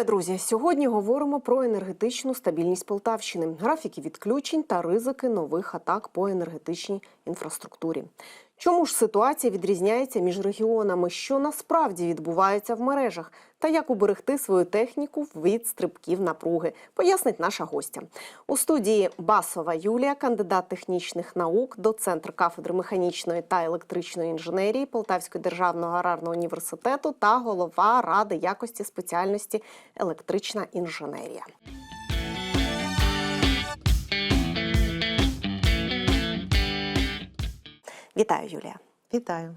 Вітаю, друзі! Сьогодні говоримо про енергетичну стабільність Полтавщини, графіки відключень та ризики нових атак по енергетичній інфраструктурі. Чому ж ситуація відрізняється між регіонами? Що насправді відбувається в мережах? Та як уберегти свою техніку від стрибків напруги? Пояснить наша гостя у студії Басова Юлія, кандидат технічних наук, доцентр кафедри механічної та електричної інженерії Полтавського державного аграрного університету та голова ради якості спеціальності електрична інженерія. Вітаю, Юлія. Вітаю.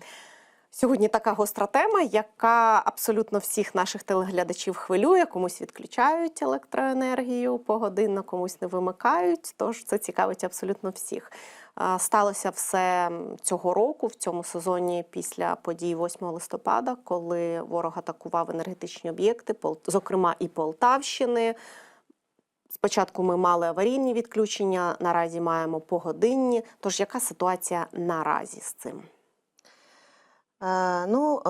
Сьогодні така гостра тема, яка абсолютно всіх наших телеглядачів хвилює. Комусь відключають електроенергію погодинно, комусь не вимикають. Тож це цікавить абсолютно всіх. Сталося все цього року, в цьому сезоні, після подій 8 листопада, коли ворог атакував енергетичні об'єкти, зокрема і Полтавщини. Спочатку ми мали аварійні відключення, наразі маємо погодинні. Тож яка ситуація наразі з цим? Е, ну, е,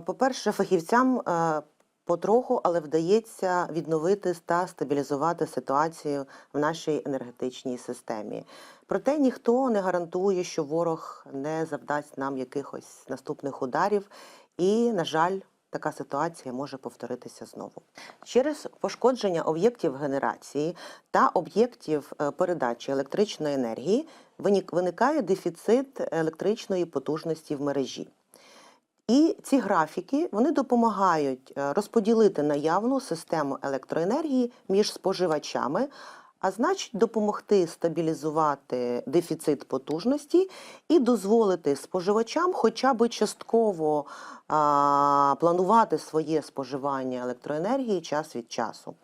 по-перше, фахівцям е, потроху, але вдається відновити та стабілізувати ситуацію в нашій енергетичній системі. Проте ніхто не гарантує, що ворог не завдасть нам якихось наступних ударів, і, на жаль, така ситуація може повторитися знову. Через пошкодження об'єктів генерації та об'єктів е, передачі електричної енергії виникає дефіцит електричної потужності в мережі. І ці графіки вони допомагають е, розподілити наявну систему електроенергії між споживачами, а значить допомогти стабілізувати дефіцит потужності і дозволити споживачам хоча б частково а, планувати своє споживання електроенергії час від часу.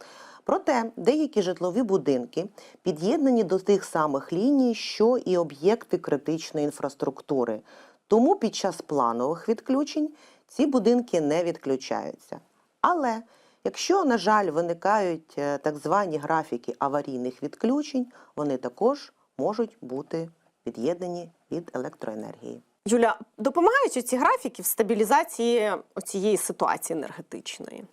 Проте деякі житлові будинки під'єднані до тих самих ліній, що і об'єкти критичної інфраструктури. Тому під час планових відключень ці будинки не відключаються. Але якщо, на жаль, виникають е, так звані графіки аварійних відключень, вони також можуть бути від'єднані від електроенергії. Юля, допомагають ці графіки в стабілізації цієї ситуації енергетичної?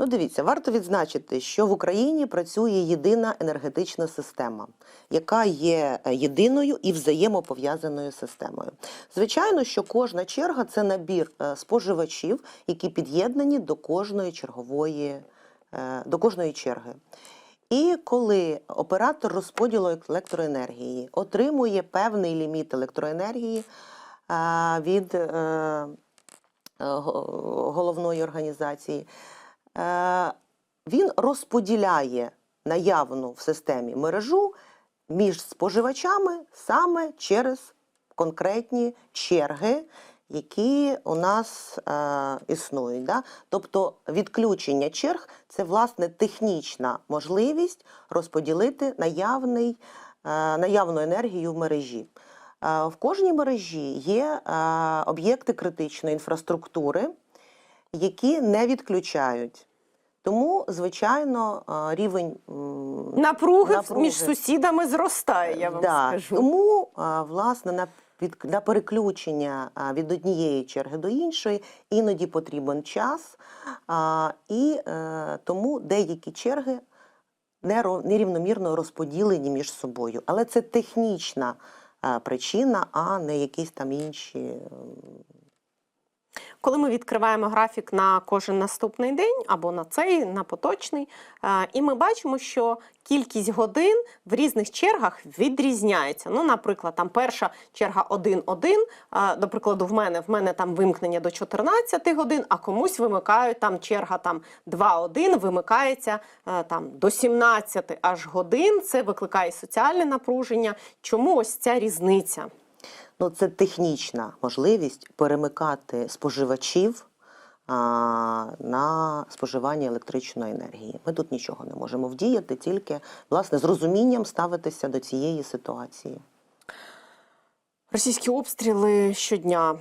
Ну, дивіться, варто відзначити, що в Україні працює єдина енергетична система, яка є е, єдиною і взаємопов'язаною системою. Звичайно, що кожна черга це набір е, споживачів, які під'єднані до кожної чергової, е, до кожної черги. І коли оператор розподілу електроенергії отримує певний ліміт електроенергії від го- головної організації, він розподіляє наявну в системі мережу між споживачами саме через конкретні черги, які у нас е, існують. Да? Тобто відключення черг це власне технічна можливість розподілити наявний, е, наявну енергію в мережі. Е, В кожній мережі є е, об'єкти критичної інфраструктури, які не відключають. Тому, звичайно, рівень Напруги, Напруги. між сусідами зростає, я вам да. скажу. Тому, власне, на, під, на переключення від однієї черги до іншої іноді потрібен час, і е, тому деякі черги нерівномірно розподілені між собою. Але це технічна причина, а не якісь там інші. Коли ми відкриваємо графік на кожен наступний день або на цей, на поточний, е, і ми бачимо, що кількість годин в різних чергах відрізняється. Ну, наприклад, там перша черга 1-1, е, до прикладу, в мене в мене там вимкнення до 14 годин, а комусь вимикають там черга там 2-1, вимикається е, там до 17 аж годин. Це викликає соціальне напруження. Чому ось ця різниця? Ну, це технічна можливість перемикати споживачів на споживання електричної енергії. Ми тут нічого не можемо вдіяти, тільки власне з розумінням ставитися до цієї ситуації. Російські обстріли щодня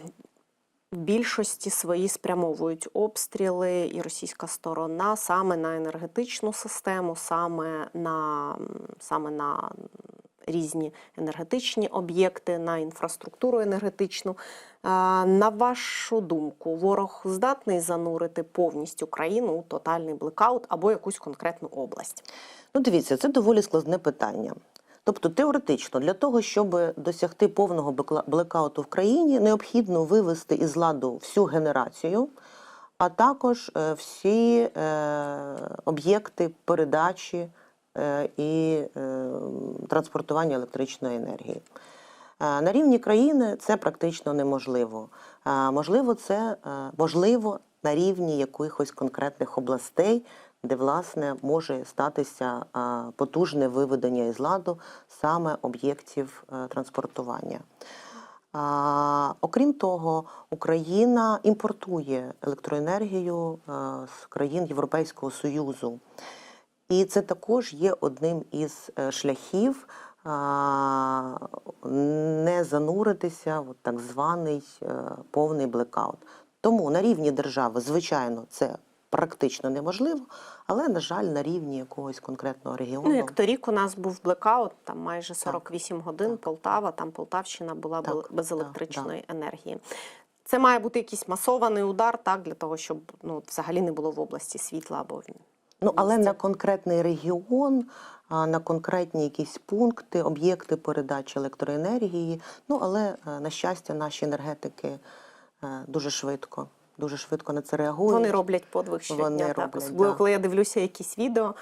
в більшості свої спрямовують обстріли, і російська сторона саме на енергетичну систему, саме на, саме на різні енергетичні об'єкти, на інфраструктуру енергетичну. На вашу думку, ворог здатний занурити повністю країну у тотальний блекаут або якусь конкретну область? Ну, дивіться, це доволі складне питання. Тобто, теоретично, для того, щоб досягти повного блекауту в країні, необхідно вивести із ладу всю генерацію, а також е, всі е, об'єкти передачі і е, транспортування електричної енергії. Е, На рівні країни це практично неможливо. Е, Можливо, це е, можливо на рівні якихось конкретних областей, де власне може статися е, потужне виведення із ладу саме об'єктів е, транспортування. Окрім того, Україна імпортує електроенергію е, з країн Європейського Союзу. І це також є одним із е, шляхів не зануритися в так званий е, повний блекаут. Тому на рівні держави, звичайно, це практично неможливо, але, на жаль, на рівні якогось конкретного регіону. Ну, як торік у нас був блекаут, там майже 48 годин, Полтава, там Полтавщина була Так, без так, електричної енергії. Це має бути якийсь масований удар, так, для того, щоб ну, взагалі не було в області світла або Ну, але на конкретний регіон, на конкретні якісь пункти, об'єкти передачі електроенергії. Ну, але, е, на щастя, наші енергетики е, дуже швидко, дуже швидко на це реагують. Вони роблять подвиг щодня. Вони так. роблять, Особливо, да. коли я дивлюся якісь відео,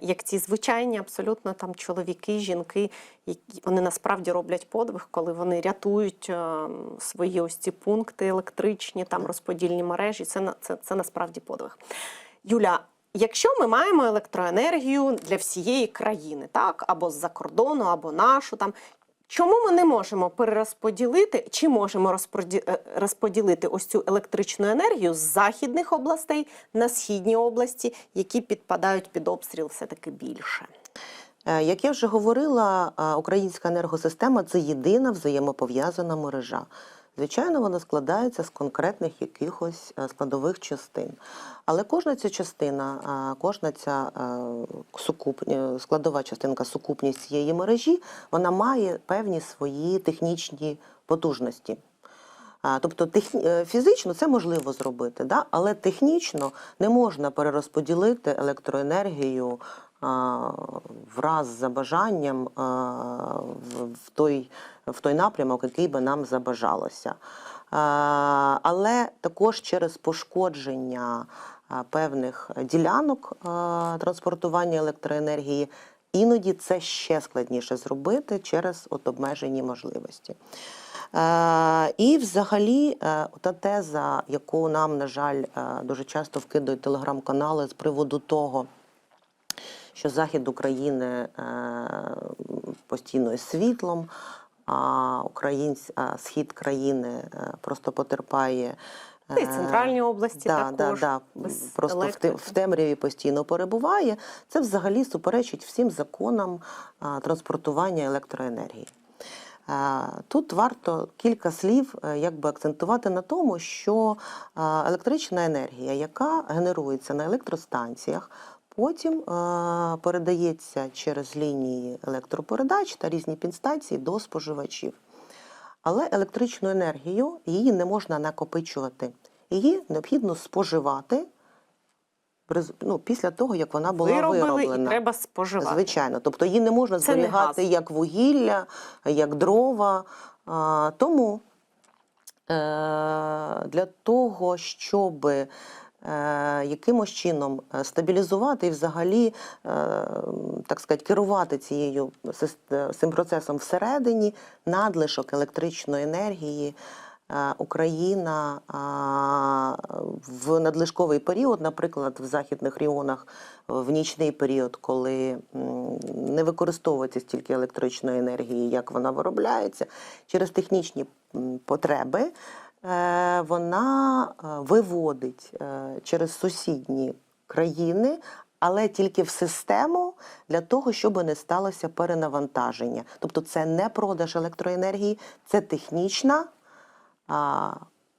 як ці звичайні абсолютно там чоловіки, жінки, які вони насправді роблять подвиг, коли вони рятують е, свої ось ці пункти електричні, там розподільні мережі. Це це, це насправді подвиг. Юля. Якщо ми маємо електроенергію для всієї країни, так або з-за кордону, або нашу там. Чому ми не можемо перерозподілити, чи можемо е, розподілити ось цю електричну енергію з західних областей на східні області, які підпадають під обстріл все-таки більше? Е, Як я вже говорила, українська енергосистема це єдина взаємопов'язана мережа. Звичайно, вона складається з конкретних якихось е, складових частин. Але кожна ця частина, кожна ця е, е, складова частинка, сукупність цієї мережі, вона має певні свої технічні потужності. Тобто фізично це можливо зробити, да? але технічно не можна перерозподілити електроенергію враз за бажанням в, той, в той напрямок, який би нам забажалося. Але також через пошкодження певних ділянок транспортування електроенергії іноді це ще складніше зробити через от обмежені можливості. І взагалі е, та теза, яку нам, на жаль, е, дуже часто вкидають телеграм-канали з приводу того, що захід України е, постійно із світлом, а українсь, а схід країни е, просто потерпає. Та й е, центральні області да, також. да, да. Просто в, електрики. в темряві постійно перебуває. Це взагалі суперечить всім законам транспортування електроенергії. Е, Тут варто кілька слів якби акцентувати на тому, що електрична енергія, яка генерується на електростанціях, потім передається через лінії електропередач та різні підстанції до споживачів. Але електричну енергію її не можна накопичувати. Її необхідно споживати ну, після того, як вона була Виробили вироблена. і треба споживати. Звичайно, тобто її не можна Це зберігати газ. як вугілля, як дрова. А, тому е, для того, щоб якимось чином е, стабілізувати і взагалі, е, так сказати, керувати цією е, цим процесом всередині, надлишок електричної енергії. е, Україна в надлишковий період, наприклад, в західних регіонах в нічний період, коли не використовується стільки електричної енергії, як вона виробляється, через технічні потреби е, вона е, виводить е, через сусідні країни. Але тільки в систему для того, щоб не сталося перенавантаження. Тобто це не продаж електроенергії, це технічна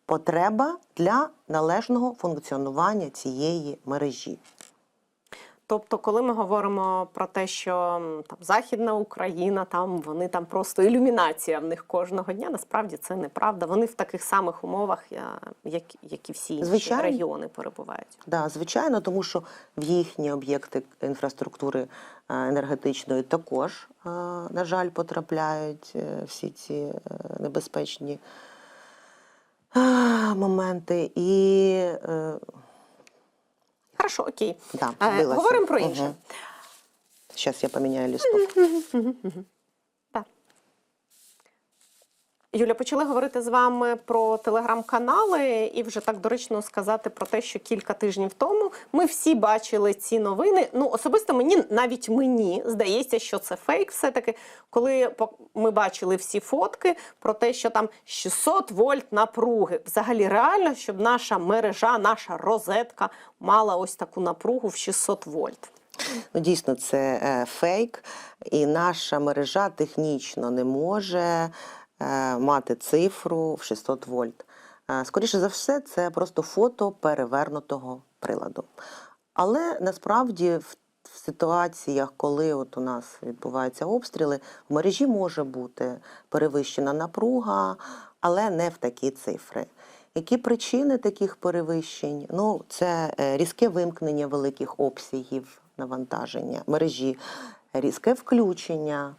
потреба для належного функціонування цієї мережі. Тобто, коли ми говоримо про те, що там Західна Україна, там вони там просто ілюмінація в них кожного дня, насправді це неправда. Вони в таких самих умовах, я- як, як і всі інші Звичайно. регіони перебувають. Да, звичайно, тому що в їхні об'єкти інфраструктури е, енергетичної також, е, на жаль, потрапляють е, всі ці е, небезпечні е, моменти. І е, Хорошо, окей. да, Е, говоримо про інше. Щас я поміняю лісток. Так. Юля, почали говорити з вами про телеграм-канали, і вже так доречно сказати про те, що кілька тижнів тому ми всі бачили ці новини. Ну, особисто мені, навіть мені здається, що це фейк. Все-таки, коли по- ми бачили всі фотки про те, що там 600 вольт напруги. Взагалі реально, щоб наша мережа, наша розетка мала ось таку напругу в 600 вольт. Ну, дійсно, це е, фейк, і наша мережа технічно не може мати цифру в 600 вольт. Е, скоріше за все, це просто фото перевернутого приладу. Але насправді в, в ситуаціях, коли от у нас відбуваються обстріли, в мережі може бути перевищена напруга, але не в такі цифри. Які причини таких перевищень? Ну, це е, різке вимкнення великих обсягів навантаження мережі, різке включення.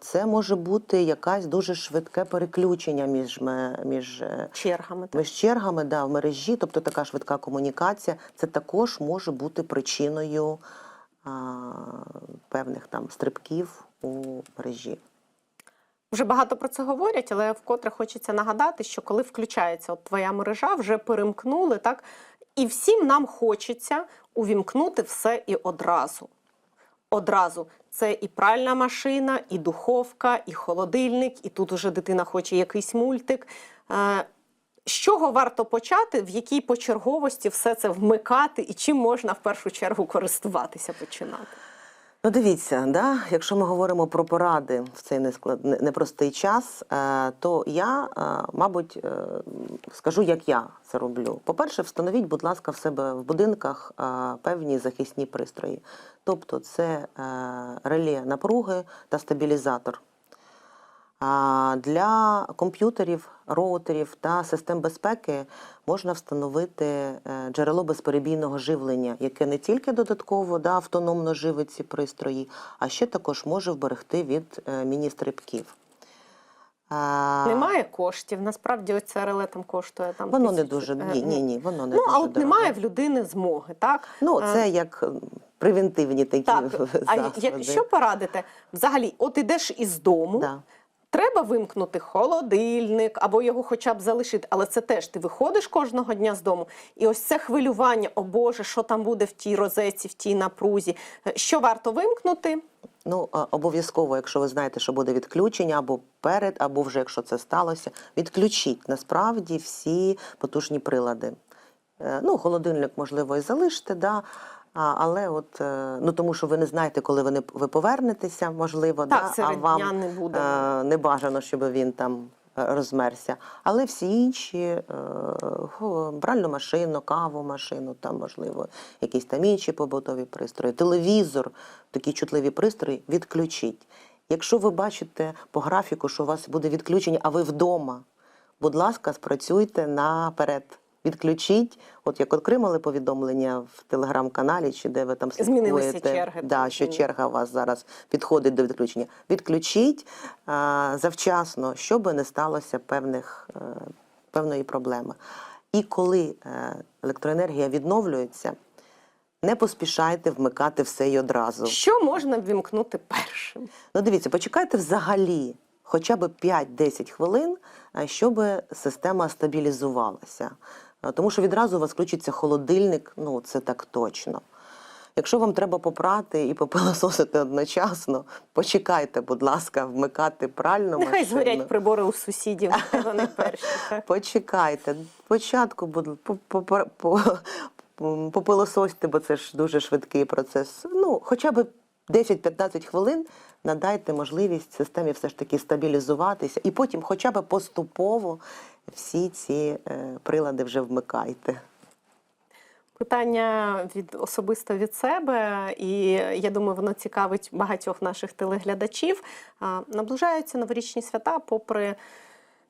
Це може бути якась дуже швидке переключення між, між, е, Чергами. так. між чергами да, в мережі, тобто така швидка комунікація. Це також може бути причиною а, певних там стрибків у мережі. Вже багато про це говорять, але вкотре хочеться нагадати, що коли включається от твоя мережа, вже перемкнули, так? І всім нам хочеться увімкнути все і одразу. Одразу. Це і пральна машина, і духовка, і холодильник, і тут уже дитина хоче якийсь мультик. Е, З чого варто почати, в якій почерговості все це вмикати, і чим можна в першу чергу користуватися починати? Ну, дивіться, да, якщо ми говоримо про поради в цей непростий час, е, то я, е, мабуть, е, скажу, як я це роблю. По-перше, встановіть, будь ласка, в себе в будинках певні захисні пристрої. Тобто це реле напруги та стабілізатор. А Для комп'ютерів, роутерів та систем безпеки можна встановити е, джерело безперебійного живлення, яке не тільки додатково да, автономно живить ці пристрої, а ще також може вберегти від е, міні-стрибків. Немає коштів. Насправді оце реле там коштує там. Воно не дуже е, ні, ні, ні, воно не Ну, дуже а от дороге. немає в людини змоги, так? Ну, це як превентивні такі так. А засоби. як, що порадите? Взагалі, от ідеш із дому, Да. Треба вимкнути холодильник або його хоча б залишити. Але це теж ти виходиш кожного дня з дому, і ось це хвилювання, о Боже, що там буде в тій розетці, в тій напрузі. Що варто вимкнути? Ну, обов'язково, якщо ви знаєте, що буде відключення або перед, або вже якщо це сталося, відключіть насправді всі потужні прилади. Е, Ну, холодильник, можливо, і залиште, да, а, але от, е, ну, тому що ви не знаєте, коли ви, не, ви повернетеся, можливо, Так, да, а вам дня не буде. е, не бажано, щоб він там е, розмерся. Але всі інші, е, бральну машину, каву машину, там, можливо, якісь там інші побутові пристрої, телевізор, такі чутливі пристрої, відключіть. Якщо ви бачите по графіку, що у вас буде відключення, а ви вдома, будь ласка, спрацюйте наперед. Відключіть, от як отримали повідомлення в телеграм-каналі, чи де ви там слідкуєте, черги, да, що черга у вас зараз підходить до відключення. Відключіть а, завчасно, щоб не сталося певних, е, певної проблеми. І коли е, електроенергія відновлюється, не поспішайте вмикати все й одразу. Що можна вимкнути першим? Ну, дивіться, почекайте взагалі хоча б 5-10 хвилин, щоб система стабілізувалася. Тому що відразу у вас включиться холодильник, ну це так точно. Якщо вам треба попрати і попилососити одночасно, почекайте, будь ласка, вмикати пральну Нехай машину. згорять прибори у сусідів, вони перші. Так. Почекайте. Спочатку будь- попилососьте, бо це ж дуже швидкий процес. Ну, хоча б 10-15 хвилин надайте можливість системі все ж таки стабілізуватися, і потім хоча б поступово всі ці е, прилади вже вмикайте. питання від особисто від себе, і я думаю, воно цікавить багатьох наших телеглядачів. Наближаються новорічні свята, попри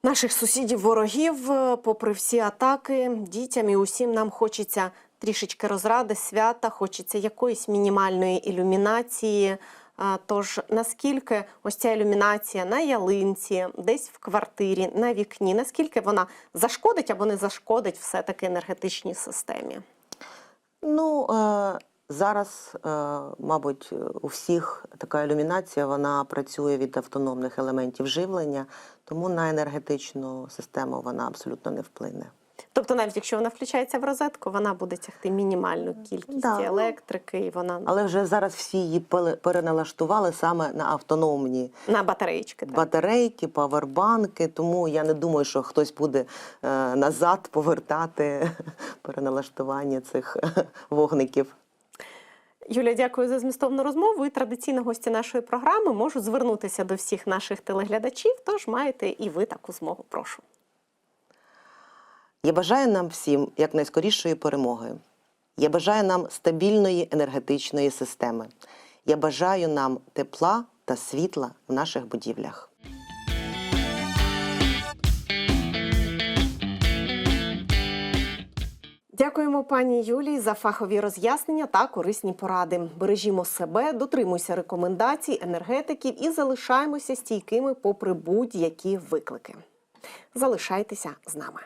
наших сусідів, ворогів, е, попри всі атаки, дітям і усім нам хочеться трішечки розради, свята, хочеться якоїсь мінімальної ілюмінації. Тож наскільки ось ця ілюмінація на ялинці, десь в квартирі, на вікні, наскільки вона зашкодить або не зашкодить все-таки енергетичній системі? Ну, е, зараз, е, мабуть, у всіх така ілюмінація вона працює від автономних елементів живлення, тому на енергетичну систему вона абсолютно не вплине. Тобто, навіть якщо вона включається в розетку, вона буде тягти мінімальну кількість Да, електрики, і вона Але вже зараз всі її переналаштували саме на автономні на батареїчки. Так. батарейки, павербанки. Тому я не думаю, що хтось буде е, назад повертати переналаштування цих вогників. Юля, дякую за змістовну розмову. І традиційно гості нашої програми можуть звернутися до всіх наших телеглядачів. Тож маєте і ви таку змогу. Прошу. Я бажаю нам всім якнайскорішої перемоги. Я бажаю нам стабільної енергетичної системи. Я бажаю нам тепла та світла в наших будівлях. Дякуємо пані Юлії за фахові роз'яснення та корисні поради. Бережімо себе, дотримуйся рекомендацій енергетиків і залишаємося стійкими попри будь-які виклики. Залишайтеся з нами.